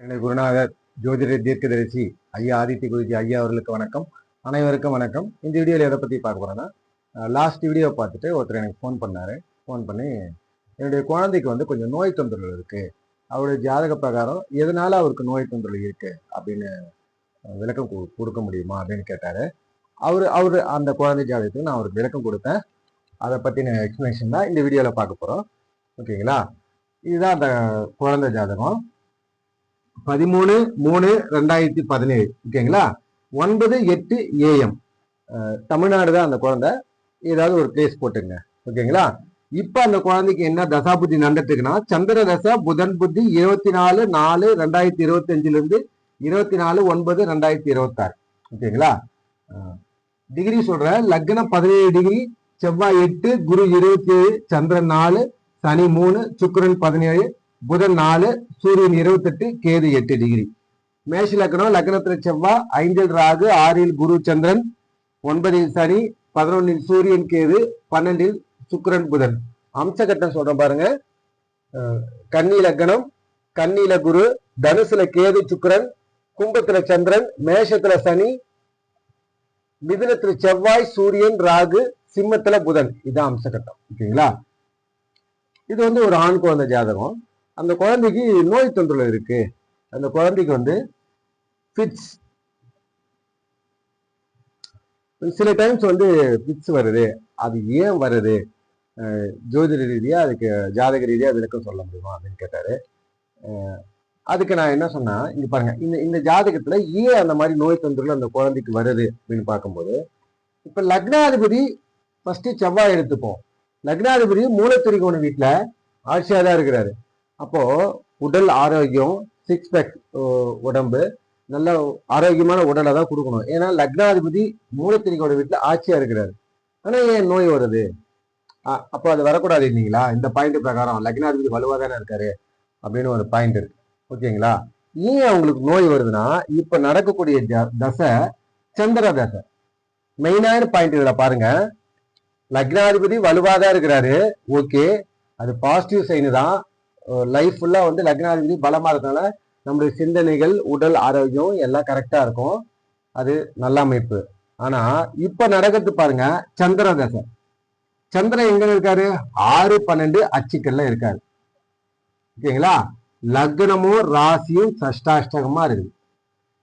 என்னுடைய குருநாதர் ஜோதிடர் தீர்க்கதரிசி ஐயா ஆதித்ய குருஜி ஐயா அவர்களுக்கு வணக்கம். அனைவருக்கும் வணக்கம். இந்த வீடியோவில் எதை பற்றி பார்க்க போகிறேன்னா லாஸ்ட் வீடியோ பார்த்துட்டு ஒருத்தர் எனக்கு ஃபோன் பண்ணார். ஃபோன் பண்ணி என்னுடைய குழந்தைக்கு வந்து கொஞ்சம் நோய் தொந்தரவு இருக்குது அவருடைய ஜாதக பிரகாரம் எதனால் அவருக்கு நோய் தொந்தரவு இருக்கு அப்படின்னு விளக்கம் கொடு- கொடுக்க முடியுமா அப்படின்னு கேட்டார். அவர் அவர் அந்த குழந்தை ஜாதகத்துக்கு நான் அவருக்கு விளக்கம் கொடுத்தேன். அதை பற்றின எக்ஸ்ப்ளனேஷன் தான் இந்த வீடியோவில் பார்க்க போகிறோம் ஓகேங்களா? இதுதான் அந்த குழந்தை ஜாதகம். பதிமூணு மூணு ரெண்டாயிரத்தி பதினேழு. ஓகேங்களா? ஒன்பது எட்டு ஏஎம். தமிழ்நாடு தான் அந்த குழந்தை. ஏதாவது ஒரு பிளேஸ் போட்டுங்க. ஓகேங்களா? இப்போ அந்த குழந்தைக்கு என்ன தசா புத்தி இருக்குன்னா சந்திர தசை புதன் புத்தி இருபத்தி நாலு நாலு ரெண்டாயிரத்தி இருபத்தி இருபத்தி நாலு ஒன்பது ரெண்டாயிரத்தி இருபத்தாறு. ஓகேங்களா? டிகிரி சொல்கிறேன் லக்னம் பதினேழு டிகிரி செவ்வாய் எட்டு குரு இருபத்தி ஏழு சந்திரன் நாலு சனி மூணு சுக்கரன் பதினேழு புதன் நாலு சூரியன் இருபத்தெட்டு கேது எட்டு டிகிரி மேஷ லக்னம் லக்னத்துல செவ்வாய் ஐந்தில் ராகு ஆறில் குரு சந்திரன் ஒன்பதில் சனி பதினொன்னில் சூரியன் கேது பன்னெண்டில் சுக்கரன் புதன். அம்சகட்டம் சொல்றேன் பாருங்க. கன்னி லக்னம் கன்னியில குரு தனுசுல கேது சுக்கரன் கும்பத்துல சந்திரன் மேஷத்துல சனி மிதுனத்துல செவ்வாய் சூரியன் ராகு சிம்மத்துல புதன். இதான் அம்சகட்டம். ஓகேங்களா? இது வந்து ஒரு ஆண் குழந்தை ஜாதகம். அந்த குழந்தைக்கு நோய் தொந்தரவு இருக்கு. அந்த குழந்தைக்கு வந்து ஃபிட்ஸ் சில டைம்ஸ் வந்து ஃபிட்ஸ் வருது. அது ஏன் வருது? ஜோதிட ரீதியாக அதுக்கு ஜாதக ரீதியாக விளக்கம் சொல்ல முடியுமா அப்படின்னு கேட்டார். அதுக்கு நான் என்ன சொன்னால் இங்கே பாருங்க இந்த இந்த ஜாதகத்தில் ஏன் அந்த மாதிரி நோய் தொந்தரவு அந்த குழந்தைக்கு வருது அப்படின்னு பார்க்கும்போது இப்போ லக்னாதிபதி ஃபஸ்ட்டு செவ்வாய் எடுத்துப்போம். லக்னாதிபதி மூலத்திரிகோண வீட்டில் ஆட்சியாக தான் இருக்கிறாரு. அப்போ உடல் ஆரோக்கியம் சிக்ஸ் பேக் உடம்பு நல்ல ஆரோக்கியமான உடலை தான் கொடுக்கணும். ஏன்னா லக்னாதிபதி மூலத்திரிகோட வீட்டில் ஆட்சியாக இருக்கிறாரு. ஆனால் ஏன் நோய் வருது? அப்போ அது வரக்கூடாது இல்லைங்களா? இந்த பாயிண்ட் பிரகாரம் லக்னாதிபதி வலுவாக தானே இருக்காரு அப்படின்னு ஒரு பாயிண்ட் இருக்கு. ஓகேங்களா? ஏன் அவங்களுக்கு நோய் வருதுன்னா இப்போ நடக்கக்கூடிய தசை சந்திர தசை. மெயினான பாயிண்ட் இதில் பாருங்க. லக்னாதிபதி வலுவாக தான் இருக்கிறாரு. ஓகே. அது பாசிட்டிவ் சைனு தான். லைஃப் ஃபுல்லாக வந்து லக்னாதிபதி பலமாக இருக்கனால நம்முடைய சிந்தனைகள் உடல் ஆரோக்கியம் எல்லாம் கரெக்டாக இருக்கும். அது நல்ல அமைப்பு. ஆனால் இப்போ நடக்கிறது பாருங்க சந்திர தசை. சந்திரன் எங்க இருக்காரு? ஆறு பன்னெண்டு அச்சுக்கள்ல இருக்காரு. ஓகேங்களா? லக்னமும் ராசியும் சஷ்டாஷ்டகமா இருக்குது.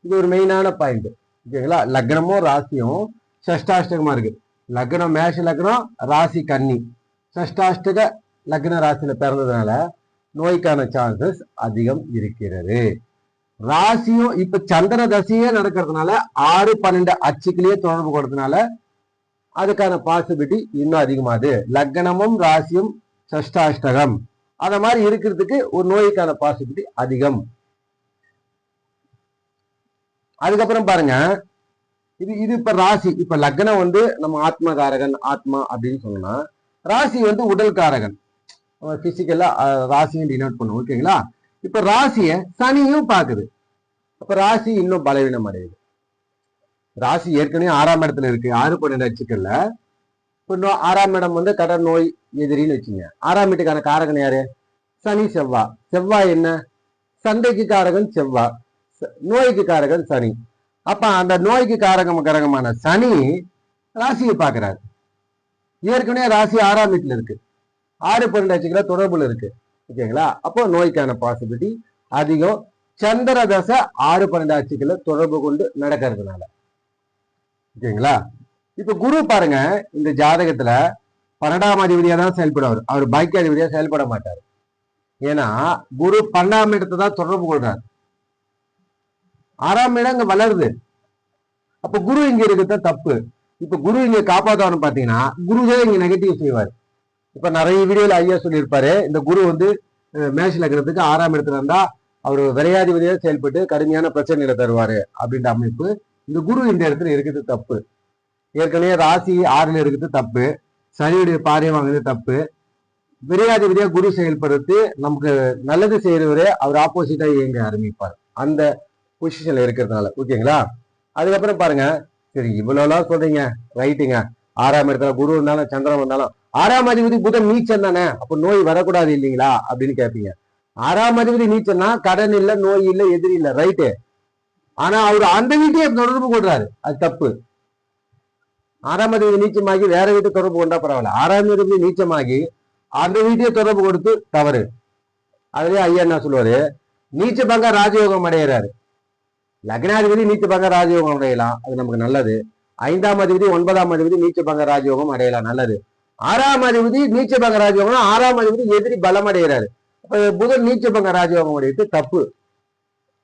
இது ஒரு மெயினான பாயிண்ட் ஓகேங்களா? லக்னமும் ராசியும் சஷ்டாஷ்டகமா இருக்கு. லக்னம் மேஷ லக்னம் ராசி கன்னி. சஷ்டாஷ்டக லக்ன ராசியில பிறந்ததுனால நோய்க்கான சான்சஸ் அதிகம் இருக்கிறது. ராசியும் இப்ப சந்திர தசையே நடக்கிறதுனால ஆறு பன்னெண்டு அச்சுக்களையே தொடர்பு கொடுத்ததுனால அதுக்கான பாசிபிலிட்டி இன்னும் அதிகமாகுது லக்னமும் ராசியும் சஷ்டாஷ்டகம். அத மாதிரி இருக்கிறதுக்கு ஒரு நோய்க்கான பாசிபிலிட்டி அதிகம். அதுக்கப்புறம் பாருங்க. இது இது இப்ப ராசி. இப்ப லக்னம் வந்து நம்ம ஆத்மகாரகன் ஆத்மா அப்படின்னு சொன்னா ராசி வந்து உடல் காரகன் பிசிக்கலா ராசியும் டினோட் பண்ணும் ஓகேங்களா இப்ப ராசியை சனியும் பாக்குது. அப்ப ராசி இன்னும் பலவீனம் அடையுது. ராசி ஏற்கனவே ஆறாம் இடத்துல இருக்கு. ஆறு பன்னெண்டு அச்சுக்கல்ல. இப்போ ஆறாம் இடம் வந்து கடன் நோய் எதிரின்னு வச்சுங்க. ஆறாம் வீட்டுக்கான காரகன் யாரு? சனி செவ்வாய் செவ்வாய் என்ன? சண்டைக்கு காரகன் செவ்வாய் ச- நோய்க்கு காரகன் சனி. அப்ப அந்த நோய்க்கு காரகம் காரகமான சனி ராசியை பார்க்கிறாரு ஏற்கனவே ராசி ஆறாம் வீட்டுல இருக்கு. ஆறு பன்னெண்டு தொடர்புல இருக்கு. ஓகேங்களா அப்போ நோய்க்கான பாசிபிலிட்டி அதிகம். சந்திர தசை ஆறு பன்னெண்டு தொடர்பு கொண்டு நடக்கிறதுனால. ஓகேங்களா இப்ப குரு பாருங்க இந்த ஜாதகத்துல பன்னெண்டாம் அதிபதியா தான் செயல்படுவார். அவர் பாக்கியாதிபதியா செயல்பட மாட்டார். ஏன்னா குரு பன்னெண்டாம் இடத்தை தான் தொடர்பு கொள்றார். ஆறாம் இடம் இங்க வளருது. அப்ப குரு இங்க இருக்கிறது தப்பு. இப்ப குரு இங்க காப்பாத்தவன்னு பாத்தீங்கன்னா குரு தான் இங்க நெகட்டிவ் செய்வார். இப்ப நிறைய வீடியோல ஐயா சொல்லியிருப்பாரு. இந்த குரு வந்து மேஷ லக்னத்துக்கு ஆறாம் இடத்துல இருந்தா அவர் விரையாதிபதியாக செயல்பட்டு கடுமையான பிரச்சனைகளை தருவாரு அப்படின்ற அமைப்பு. இந்த குரு இந்த இடத்துல இருக்குது தப்பு. ஏற்கனவே ராசி ஆறுல இருக்குது தப்பு. சனியுடைய பாரியம் வாங்குறது தப்பு. விரையாதிபதியா குரு செயல்படுறது நமக்கு நல்லது செய்யறவரே அவர் ஆப்போசிட்டா இயங்க ஆரம்பிப்பார். அந்த பொசிஷன்ல இருக்கிறதுனால. ஓகேங்களா? அதுக்கப்புறம் பாருங்க. சரி இவ்வளவுலாம் சொல்றீங்க. ரைட்டுங்க ஆறாம் இடத்துல குரு இருந்தாலும் சந்திரன் வந்தாலும் ஆறாம் அதிபதி புதன் நீச்சம் தானே? அப்ப நோய் வரக்கூடாது இல்லைங்களா? அப்படின்னு கேட்பீங்க ஆறாம் அதிபதி நீச்சம்னா கடன் இல்ல நோய் இல்ல எதிரி இல்ல ரைட்டு ஆனா அவர் அந்த வீட்டையே தொடர்பு கொள்றாரு. அது தப்பு. ஆறாம் அதிபதி நீச்சமாகி வேற வீட்டை தொடர்பு கொண்டா பரவாயில்ல. ஆறாம் அதிபதி நீச்சமாகி அந்த வீட்டையே தொடர்பு கொடுத்து தவறு. அதுலயே ஐயா என்ன சொல்லுவாரு? நீச்ச பங்க ராஜயோகம் அடையிறாரு. லக்னாதிபதி நீச்ச பங்க ராஜயோகம் அடையலாம். அது நமக்கு நல்லது. ஐந்தாம் அதிபதி ஒன்பதாம் அதிபதி நீச்ச பங்க ராஜயோகம் அடையலாம். நல்லது. ஆறாம் அதிபதி நீச்சபங்க ராஜயோகம் ஆறாம் அதிபதி எதிரி பலம் அடைகிறாரு புதன் நீச்சபங்க ராஜயோகம் அடையிறது தப்பு.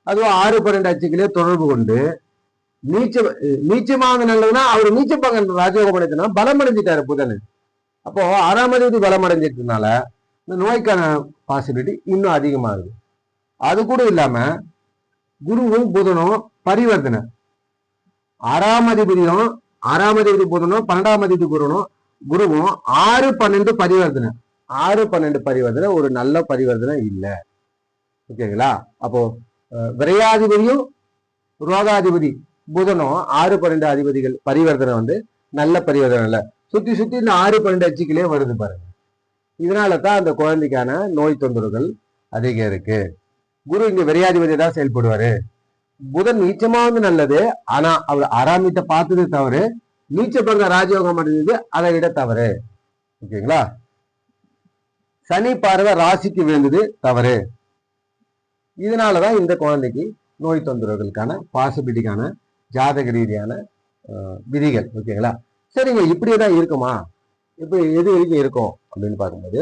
அதுவும் ஆறு பன்னெண்டு அச்சுக்களே தொடர்பு கொண்டு நீச்ச நீச்சமாக நல்லதுன்னா அவர் நீச்ச ராஜயோகம் அடைஞ்சதுன்னா பலம் அடைஞ்சிட்டாரு புதன். அப்போ ஆறாம் அதிபதி பலம் அடைஞ்சிட்டதுனால இந்த நோய்க்கான பாசிபிலிட்டி இன்னும் அதிகமாகுது. அது கூட இல்லாம குருவும் புதனும் பரிவர்த்தனை. ஆறாம் அதிபதியும் ஆறாம் அதிபதி புதனும் பன்னெண்டாம் அதிபதி குருனும் குருவும் ஆறு பன்னெண்டு பரிவர்த்தனை. ஆறு பன்னெண்டு பரிவர்த்தனை ஒரு நல்ல பரிவர்த்தனை இல்லை. ஓகேங்களா? அப்போ விரையாதிபதியும் ரோகாதிபதி புதனும் ஆறு பன்னெண்டு அதிபதிகள் பரிவர்த்தனை வந்து நல்ல பரிவர்த்தனை இல்லை. சுத்தி சுத்தி இந்த ஆறு பன்னெண்டு அச்சுக்களே வருது பாருங்க. இதனால தான் அந்த குழந்தைக்கான நோய் தொந்தரவுகள் அதிகம் இருக்கு. குரு இங்க விரையாதிபதி தான் செயல்படுவாரு. புதன் நீச்சமா வந்து நல்லது ஆனா அவர் ஆறாம் பார்த்தது தவறு. நீச்ச பங்க ராஜயோகம் அடைஞ்சது அதை விட தவறு. ஓகேங்களா? சனி பார்வை ராசிக்கு விழுந்தது தவறு. இதனாலதான் இந்த குழந்தைக்கு நோய் தொந்தரவுகளுக்கான பாசிபிலிட்டிக்கான ஜாதக ரீதியான விதிகள். ஓகேங்களா? சரிங்க இப்படியே தான் இருக்குமா? இப்போ எது வரைக்கும் இருக்கும் அப்படின்னு பார்க்கும்போது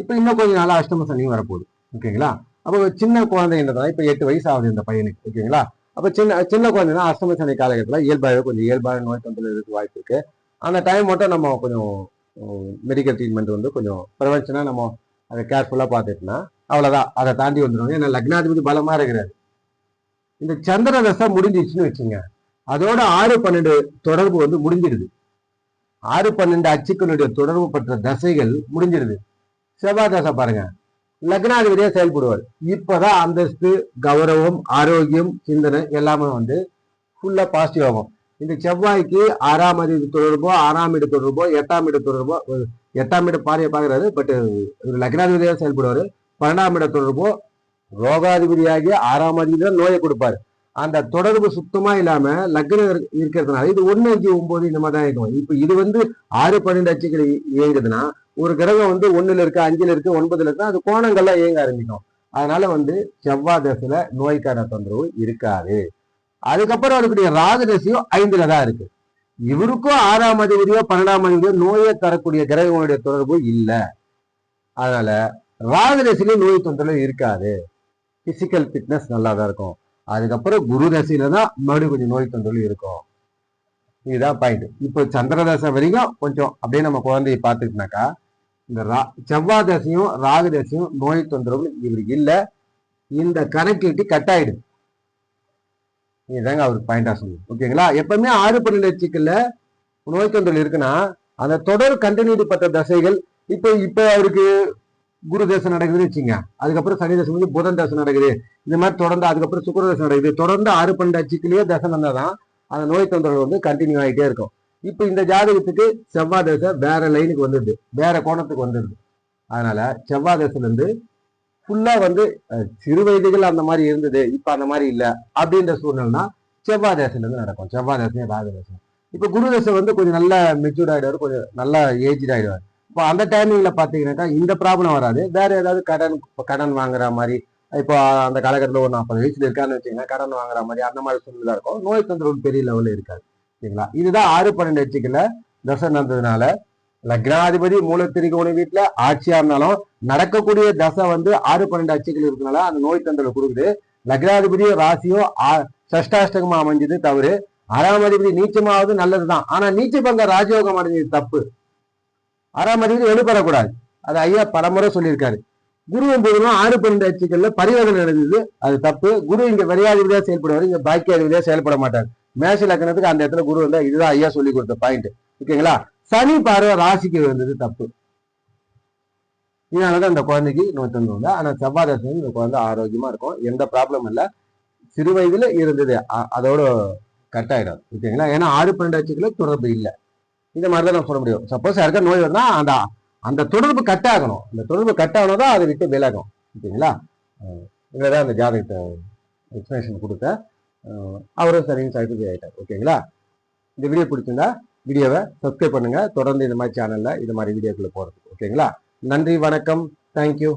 இப்போ இன்னும் கொஞ்சம் நாளாக அஷ்டம சனியும் வரப்போகுது. ஓகேங்களா? அப்போ சின்ன குழந்தைன்றதுனால இப்போ எட்டு வயசு ஆகுது இந்த பையனுக்கு. ஓகேங்களா? அப்போ சின்ன சின்ன குழந்தைனா அஷ்டம சனி காலகட்டத்தில் இயல்பாகவே கொஞ்சம் இயல்பான நோய் தொந்தரவு இருக்க வாய்ப்பு இருக்கு. அந்த டைம் மட்டும் நம்ம கொஞ்சம் மெடிக்கல் ட்ரீட்மெண்ட் வந்து கொஞ்சம் ப்ரிவென்ஷனாக நம்ம அதை கேர்ஃபுல்லாக பார்த்துட்டுனா அவ்வளோதான் அதை தாண்டி வந்துடுவாங்க. ஏன்னா லக்னாதிபதி பலமாக இருக்கிறாரு. இந்த சந்திர தசை முடிஞ்சிச்சுன்னு வச்சுங்க. அதோட ஆறு பன்னெண்டு தொடர்பு வந்து முடிஞ்சிடுது. ஆறு பன்னெண்டு அச்சுக்களுடைய தொடர்பு பெற்ற தசைகள் முடிஞ்சிடுது. செவ்வாய் தசை பாருங்க. லக்னாதிபதியா செயல்படுவார். இப்பதான் அந்தஸ்து கௌரவம் ஆரோக்கியம் சிந்தனை எல்லாமே வந்து ஃபுல்லா பாசிட்டிவ் ஆகும். இந்த செவ்வாய்க்கு ஆறாம் அதிபதி தொடர்போ ஆறாம் இட தொடர்போ எட்டாம் இட தொடர்போ எட்டாம் இட பாறையை பாக்குறாரு பட் லக்னாதிபதியா செயல்படுவார். பன்னெண்டாம் இட தொடர்போ ரோகாதிபதியாகி ஆறாம் அதிபதி தான் நோயை கொடுப்பாரு. அந்த தொடர்பு சுத்தமா இல்லாம லக்னம் இருக்கிறதுனால இது ஒன்னு அஞ்சு ஒன்பது இந்த மாதிரி தான் இருக்கும். இப்ப இது வந்து ஆறு பன்னெண்டு அச்சுக்கள் இயங்குதுன்னா ஒரு கிரகம் வந்து ஒன்னுல இருக்கு அஞ்சுல இருக்கு ஒன்பதுல இருக்கு அது கோணங்கள்லாம் இயங்க ஆரம்பிக்கும். அதனால வந்து செவ்வாய் தசையில நோய்க்கான தொந்தரவு இருக்காது. அதுக்கப்புறம் அதுக்குடைய ராஜதசையும் ஐந்துல தான் இருக்கு. இவருக்கும் ஆறாம் அதிபதியோ பன்னெண்டாம் அதிபதியோ நோயை தரக்கூடிய கிரகங்களுடைய தொடர்பு இல்லை. அதனால ராஜதசையிலும் நோய் தொந்தரவு இருக்காது. பிசிக்கல் ஃபிட்னஸ் நல்லா தான் இருக்கும். அதுக்கப்புறம் குரு தசையில தான் மறுபடியும் கொஞ்சம் நோய் தொந்தரவு இருக்கும். இதுதான் பாயிண்ட் இப்போ சந்திரதசை வரைக்கும் கொஞ்சம் அப்படியே நம்ம குழந்தையை பார்த்துக்கிட்டாக்கா இந்த ரா செவ்வாய் தசையும் ராகு தசையும் நோய் தொந்தரவு இவருக்கு இல்லை. இந்த கனெக்டிவிட்டி கட் ஆயிடுது இதுதாங்க அவர் பாயிண்டா சொல்லுது. ஓகேங்களா எப்பவுமே ஆறு பன்னெண்டு சிக்கல்ல நோய் தொந்தரவு இருக்குன்னா அந்த தொடர் கண்டினியூட்டி பட்ட தசைகள் இப்போ இப்போ அவருக்கு குரு தசை நடக்குதுன்னு வச்சுங்க. அதுக்கப்புறம் சனி தசை வந்து புதன் தசை நடக்குது. இந்த மாதிரி தொடர்ந்து அதுக்கப்புறம் சுக்கர தசை நடக்குது. தொடர்ந்து ஆறு பன்னெண்டு அச்சுக்குள்ளேயே தசை வந்தாதான் அந்த நோய் தொந்தரவு வந்து கண்டினியூ ஆகிட்டே இருக்கும். இப்போ இந்த ஜாதகத்துக்கு செவ்வாய் தசை வேற லைனுக்கு வந்துடுது. வேற கோணத்துக்கு வந்துடுது. அதனால செவ்வாய் தசைல இருந்து ஃபுல்லா வந்து சிறு வயதுகள் அந்த மாதிரி இருந்தது. இப்ப அந்த மாதிரி இல்ல. அப்படின்ற சூழ்நிலைனா செவ்வாய் தசையில இருந்து நடக்கும். செவ்வாய் தசையும் ராகு தசை இப்ப குரு தசை வந்து கொஞ்சம் நல்லா மெச்சூர்ட் ஆயிடுவாரு. கொஞ்சம் நல்லா ஏஜ்ட் ஆயிடுவார். இப்போ அந்த டைமிங்ல பாத்தீங்கன்னாக்கா இந்த ப்ராப்ளம் வராது. வேற ஏதாவது கடன் கடன் வாங்குற மாதிரி இப்போ அந்த காலகட்டத்தில் ஒரு நாற்பது வயசுல இருக்கான்னு வச்சீங்கன்னா கடன் வாங்குற மாதிரி அந்த மாதிரி சூழ்நிலை இருக்கும். நோய் தொந்தரவு பெரிய லெவலில் இருக்காது. சரிங்களா? இதுதான் ஆறு பன்னெண்டு எச்சுக்கல தசை நடந்ததுனால. லக்னாதிபதி மூலத்திரிகோண வீட்டுல ஆட்சியா இருந்தாலும் நடக்கக்கூடிய தசை வந்து ஆறு பன்னெண்டு அச்சுக்கள் இருக்கனால அந்த நோய் தொந்தரவு கொடுக்குது. லக்னாதிபதியோ ராசியோ சஷ்டாஷ்டகமா அமைஞ்சது தவறு. ஆறாம் அதிபதி நீச்சமாவது நல்லதுதான். ஆனா நீச்ச ராஜயோகம் அடைஞ்சது தப்பு. ஆறாம் அதிபதி வெளிப்படக்கூடாது. அது ஐயா பலமுறை சொல்லியிருக்காரு. குருவும் புதனும் ஆறு பன்னெண்டு அச்சுக்கள்ல பரிவர்த்தனை நடந்தது. அது தப்பு. குரு இங்க விரையாதிபதியா செயல்படுவார். இங்க பாக்கியாதிபதியா செயல்பட மாட்டார். மேஷ லக்னத்துக்கு அந்த இடத்துல குரு வந்தா இதுதான் ஐயா சொல்லி கொடுத்த பாயிண்ட் ஓகேங்களா? சனி பார்வை ராசிக்கு வந்தது தப்பு. இதனாலதான் அந்த குழந்தைக்கு நோய் தந்து வந்தா ஆனா செவ்வாய் இந்த குழந்தை ஆரோக்கியமா இருக்கும். எந்த ப்ராப்ளம் இல்லை. சிறு வயதுல இருந்தது. அதோட கட் ஆயிடாது ஓகேங்களா? ஏன்னா ஆறு பன்னெண்டு தொடர்பு இல்லை. இந்த மாதிரி தான் நான் சொல்ல முடியும். சப்போஸ் யாருக்கா நோய் வந்தா அந்த அந்த தொடர்பு கட் ஆகணும். அந்த தொடர்பு கட் ஆகணும் தான் அதை விட்டு விலகும். ஓகேங்களா? இதில் தான் அந்த ஜாதகத்தை எக்ஸ்பிளேஷன் கொடுத்தேன். அவரும் சரின்னு சாட்டிஸ்ஃபை ஆகிட்டார் ஓகேங்களா? இந்த வீடியோ பிடிச்சிருந்தா வீடியோவை சப்ஸ்கிரைப் பண்ணுங்கள் தொடர்ந்து இந்த மாதிரி சேனலில் இது மாதிரி வீடியோக்குள்ளே போகிறதுக்கு ஓகேங்களா? நன்றி வணக்கம். தேங்க்யூ